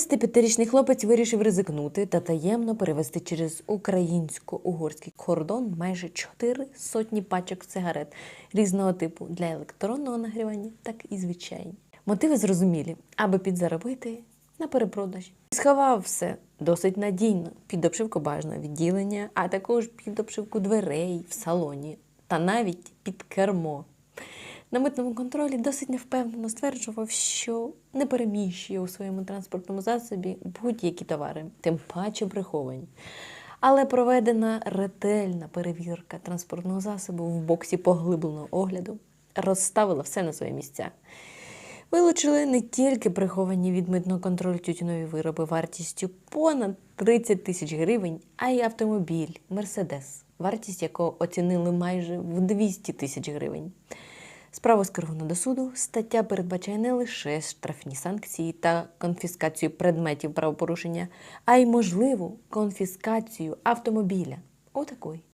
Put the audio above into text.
25-річний хлопець вирішив ризикнути та таємно перевезти через українсько-угорський кордон майже 4 сотні пачок сигарет різного типу для електронного нагрівання, так і звичайні. Мотиви зрозумілі, аби підзаробити на перепродажі. Сховав все досить надійно під обшивку бажаного відділення, а також під обшивку дверей в салоні та навіть під кермо. На митному контролі досить невпевнено стверджував, що не переміщує у своєму транспортному засобі будь-які товари, тим паче приховані. Але проведена ретельна перевірка транспортного засобу в боксі поглибленого огляду розставила все на свої місця. Вилучили не тільки приховані від митного контролю тютюнові вироби вартістю понад 30 тисяч гривень, а й автомобіль Мерседес, вартість якого оцінили майже в 200 тисяч гривень. Справу скеровано до суду. Стаття передбачає не лише штрафні санкції та конфіскацію предметів правопорушення, а й можливу конфіскацію автомобіля. Отакої.